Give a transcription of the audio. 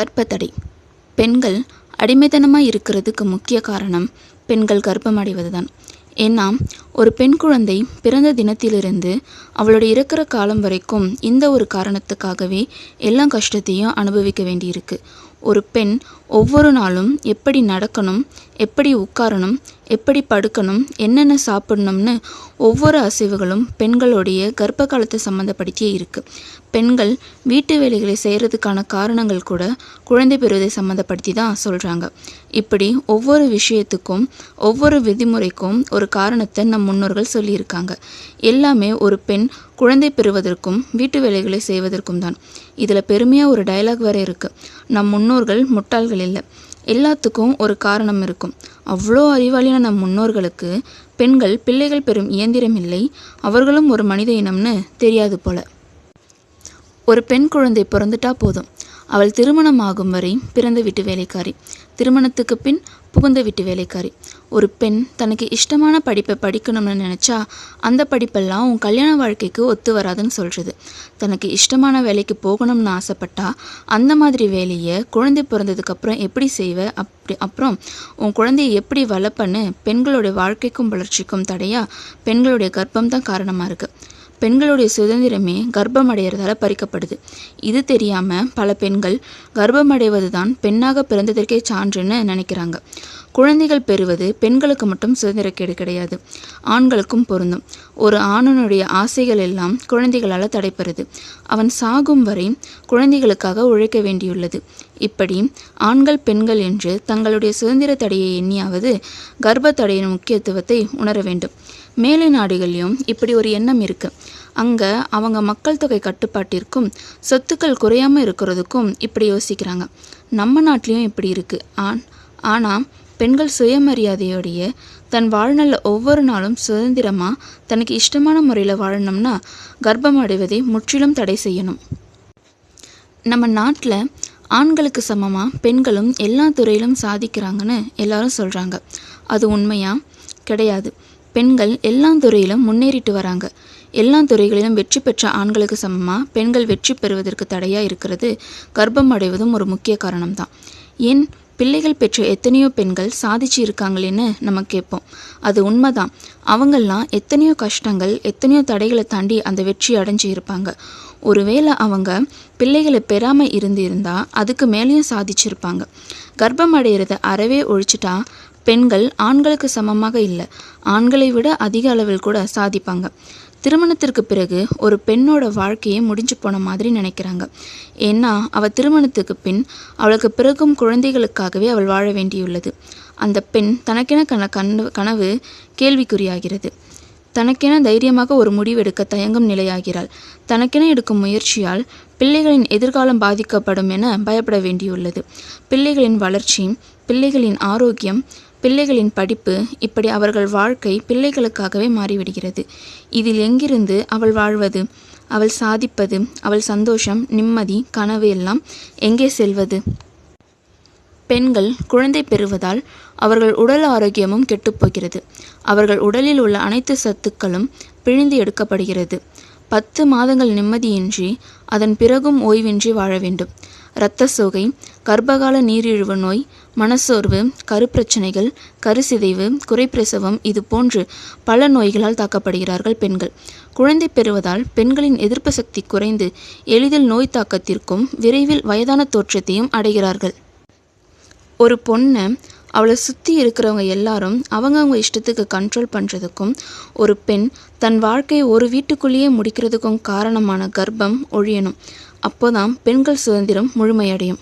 கர்ப்பத்தடை. பெண்கள் அடிமைத்தனமாக இருக்கிறதுக்கு முக்கிய காரணம் பெண்கள் கர்ப்பம் அடைவது தான் ஏன்னா ஒரு பெண் குழந்தை பிறந்த தினத்திலிருந்து அவளுடைய இருக்கிற காலம் வரைக்கும் இந்த ஒரு காரணத்துக்காகவே எல்லா கஷ்டத்தையும் அனுபவிக்க வேண்டியிருக்கு. ஒரு பெண் ஒவ்வொரு நாளும் எப்படி நடக்கணும் எப்படி உட்காரணும் எப்படி படுக்கணும் என்னென்ன சாப்பிடணும்னு ஒவ்வொரு அசைவுகளும் பெண்களுடைய கர்ப்ப காலத்தை சம்மந்தப்படுத்தியே இருக்குது பெண்கள் வீட்டு வேலைகளை செய்கிறதுக்கான காரணங்கள் கூட குழந்தை பெறுவதை சம்மந்தப்படுத்தி தான் சொல்கிறாங்க இப்படி ஒவ்வொரு விஷயத்துக்கும் ஒவ்வொரு விதிமுறைக்கும் ஒரு காரணத்தை நம் முன்னோர்கள் சொல்லியிருக்காங்க. எல்லாமே ஒரு பெண் குழந்தை பெறுவதற்கும் வீட்டு வேலைகளை செய்வதற்கும் தான். இதில் பெருமையாக ஒரு டயலாக் வேறு இருக்குது நம் முன்னோர்கள் முட்டாள்கள் இல்லை. எல்லாத்துக்கும் ஒரு காரணம் இருக்கும். அவ்வளோ அறிவாளியான நம் முன்னோர்களுக்கு பெண்கள் பிள்ளைகள் பெறும் இயந்திரம் இல்லை. அவர்களும் ஒரு மனித இனம்னு தெரியாது போல. ஒரு பெண் குழந்தை பிறந்துட்டா போதும். அவள் திருமணம் ஆகும் வரை பிறந்த வீட்டு வேலைக்காரி. திருமணத்துக்கு பின் புகுந்த வீட்டு வேலைக்காரி. ஒரு பெண் தனக்கு இஷ்டமான படிப்பை படிக்கணும்னு நினச்சா அந்த படிப்பெல்லாம் உன் கல்யாண வாழ்க்கைக்கு ஒத்து வராதுன்னு சொல்கிறது தனக்கு இஷ்டமான வேலைக்கு போகணும்னு ஆசைப்பட்டா அந்த மாதிரி வேலையை குழந்தை பிறந்ததுக்கப்புறம் எப்படி செய்வ? அப்படி அப்புறம் உன் குழந்தையை எப்படி வளர்ப்பன்னு பெண்களுடைய வாழ்க்கைக்கும் வளர்ச்சிக்கும் தடையாக பெண்களுடைய கர்ப்பம் தான் காரணமாக இருக்குது பெண்களுடைய சுதந்திரமே கர்ப்பம் அடைகிறதால பறிக்கப்படுது. இது தெரியாமல் பல பெண்கள் கர்ப்பம் அடைவது தான் பெண்ணாக பிறந்ததற்கே சான்றுன்னு நினைக்கிறாங்க. குழந்தைகள் பெறுவது பெண்களுக்கு மட்டும் சுதந்திரக்கேடு கிடையாது. ஆண்களுக்கும் பொருந்தும். ஒரு ஆணனுடைய ஆசைகள் எல்லாம் குழந்தைகளால் தடைப்படுது அவன் சாகும் வரை குழந்தைகளுக்காக உழைக்க வேண்டியுள்ளது. இப்படி ஆண்கள் பெண்கள் என்று தங்களுடைய சுதந்திர தடையை எண்ணியாவது கர்ப்ப தடையின் முக்கியத்துவத்தை உணர வேண்டும். மேலை நாடுகளிலும் இப்படி ஒரு எண்ணம் இருக்குது அங்கே அவங்க மக்கள் தொகை கட்டுப்பாட்டிற்கும் சொத்துக்கள் குறையாமல் இருக்கிறதுக்கும் இப்படி யோசிக்கிறாங்க. நம்ம நாட்டிலையும் இப்படி இருக்குது ஆன் ஆனால் பெண்கள் சுயமரியாதையோடைய தன் வாழ்நாளில் ஒவ்வொரு நாளும் சுதந்திரமாக தனக்கு இஷ்டமான முறையில் வாழணும்னா கர்ப்பம் அடைவதை முற்றிலும் தடை செய்யணும். நம்ம நாட்டில் ஆண்களுக்கு சமமாக பெண்களும் எல்லா துறையிலும் சாதிக்கிறாங்கன்னு எல்லாரும் சொல்கிறாங்க அது உண்மையா? கிடையாது. பெண்கள் எல்லா துறையிலும் முன்னேறிட்டு வராங்க. எல்லா துறைகளிலும் வெற்றி பெற்ற ஆண்களுக்கு சமமாக பெண்கள் வெற்றி பெறுவதற்கு தடையாக இருக்கிறது கர்ப்பம் அடைவதும் ஒரு முக்கிய காரணம்தான். ஏன் பிள்ளைகள் பெற்ற எத்தனையோ பெண்கள் சாதிச்சு இருக்காங்களேன்னு நம்ம கேட்போம். அது உண்மைதான். அவங்கெல்லாம் எத்தனையோ கஷ்டங்கள் எத்தனையோ தடைகளை தாண்டி அந்த வெற்றி அடைஞ்சு இருப்பாங்க. ஒருவேளை அவங்க பிள்ளைகளை பெறாமல் இருந்திருந்தா அதுக்கு மேலேயும் சாதிச்சிருப்பாங்க. கர்ப்பம் அடையிறத அறவே ஒழிச்சிட்டா பெண்கள் ஆண்களுக்கு சமமாக இல்லை. ஆண்களை விட அதிக அளவில் கூட சாதிப்பாங்க. திருமணத்திற்கு பிறகு ஒரு பெண்ணோட வாழ்க்கையே முடிஞ்சு போன மாதிரி நினைக்கிறாங்க. ஏன்னா அவள் திருமணத்துக்கு பின் அவளுக்கு பிறகும் குழந்தைகளுக்காகவே அவள் வாழ வேண்டியுள்ளது. அந்த பெண் தனக்கென கன கனவு கனவு கேள்விக்குறியாகிறது. தனக்கென தைரியமாக ஒரு முடிவெடுக்க தயங்கும் நிலையாகிறாள். தனக்கென எடுக்கும் முயற்சியால் பிள்ளைகளின் எதிர்காலம் பாதிக்கப்படும் என பயப்பட வேண்டியுள்ளது. பிள்ளைகளின் வளர்ச்சி பிள்ளைகளின் ஆரோக்கியம் பிள்ளைகளின் படிப்பு இப்படி அவர்கள் வாழ்க்கை பிள்ளைகளுக்காகவே மாறிவிடுகிறது. இதில் எங்கிருந்து அவள் வாழ்வது? அவள் சாதிப்பது அவள் சந்தோஷம் நிம்மதி கனவு எல்லாம் எங்கே செல்வது? பெண்கள் குழந்தை பெறுவதால் அவர்கள் உடல் ஆரோக்கியமும் கெட்டுப்போகிறது. அவர்கள் உடலில் உள்ள அனைத்து சத்துக்களும் பிழிந்து எடுக்கப்படுகிறது. பத்து மாதங்கள் நிம்மதியின்றி அதன் பிறகும் ஓய்வின்றி வாழ வேண்டும். இரத்த சோகை கர்ப்பகால நீரிழிவு நோய் மனச்சோர்வு கருப்பிரச்சனைகள் கருசிதைவு குறைப்பிரசவம் இது போன்று பல நோய்களால் தாக்கப்படுகிறார்கள் பெண்கள். குழந்தை பெறுவதால் பெண்களின் எதிர்ப்பு சக்தி குறைந்து எளிதில் நோய் தாக்கத்திற்கும் விரைவில் வயதான தோற்றத்தையும் அடைகிறார்கள். ஒரு பொண்ணை அவளை சுற்றி இருக்கிறவங்க எல்லாரும் அவங்கவுங்க இஷ்டத்துக்கு கண்ட்ரோல் பண்ணுறதுக்கும் ஒரு பெண் தன் வாழ்க்கையை ஒரு வீட்டுக்குள்ளேயே முடிக்கிறதுக்கும் காரணமான கர்ப்பம் ஒழியணும். அப்போதான் பெண்கள் சுதந்திரம் முழுமையடையும்.